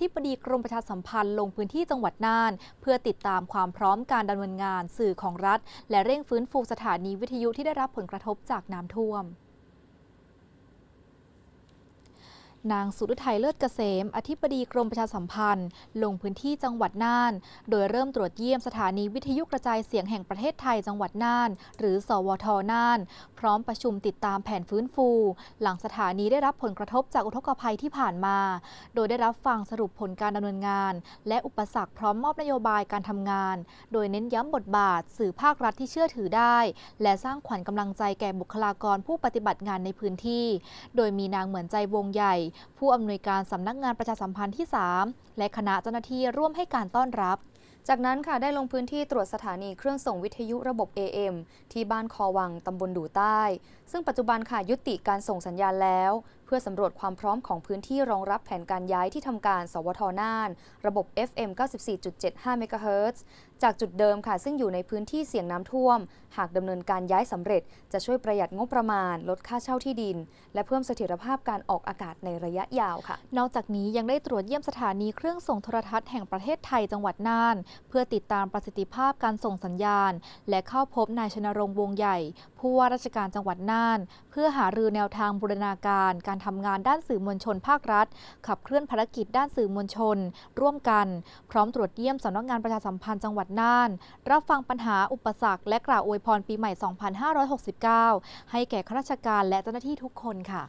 ธิบดีกรมประชาสัมพันธ์ลงพื้นที่จังหวัดน่าน เพื่อติดตามความพร้อมการดำเนินงานสื่อของรัฐ และเร่งฟื้นฟูสถานีวิทยุที่ได้รับผลกระทบจากน้ำท่วม นางสุรุทัยเลิศเกษม อธิบดีกรมประชาสัมพันธ์ ลงพื้นที่จังหวัดน่าน โดยเริ่มตรวจเยี่ยมสถานีวิทยุกระจายเสียงแห่งประเทศไทยจังหวัดน่าน หรือ สวทน่าน พร้อมประชุมติดตามแผนฟื้นฟู หลังสถานีได้รับผลกระทบจากอุทกภัยที่ผ่านมา โดยได้รับฟังสรุปผลการดำเนินงาน และอุปสรรคพร้อมมอบนโยบายการทำงาน โดยเน้นย้ำบทบาท สื่อภาครัฐที่เชื่อถือได้ และสร้างขวัญกำลังใจแก่บุคลากรผู้ปฏิบัติงานในพื้นที่ โดยมีนางเหมือนใจวงใหญ่ผู้อำนวยการสำนักงานประชาสัมพันธ์ที่ 3 และคณะเจ้าหน้าที่ร่วมให้การต้อนรับจากนั้นค่ะได้ลงพื้นที่ตรวจสถานีเครื่องส่งวิทยุระบบ AM ที่บ้านคอวังตำบลดูใต้ ซึ่งปัจจุบันค่ะยุติการส่งสัญญาณแล้ว เพื่อสำรวจความพร้อมของพื้นที่รองรับแผนการย้ายที่ทำการ สวทน่าน ระบบ FM 94.75 MHz จากจุดเดิมค่ะ ซึ่งอยู่ในพื้นที่เสี่ยงน้ำท่วม หากดำเนินการย้ายสำเร็จ จะช่วยประหยัดงบประมาณ ลดค่าเช่าที่ดิน และเพิ่มเสถียรภาพการออกอากาศในระยะยาวค่ะ นอกจากนี้ยังได้ตรวจเยี่ยมสถานีเครื่องส่งโทรทัศน์แห่งประเทศไทยจังหวัดน่าน เพื่อติดตามประสิทธิภาพการส่งสัญญาณ และเข้าพบนายชนรงค์วงใหญ่ผู้ว่าราชการจังหวัดน่าน เพื่อหารือแนวทางบูรณาการการทำงานด้านสื่อมวลชนภาครัฐ ขับเคลื่อนภารกิจด้านสื่อมวลชน ร่วมกัน พร้อมตรวจเยี่ยมสำนักงานประชาสัมพันธ์จังหวัดน่าน รับฟังปัญหาอุปสรรค และกล่าวอวยพรปีใหม่ 2569 ให้แก่ข้าราชการและเจ้าหน้าที่ทุกคนค่ะ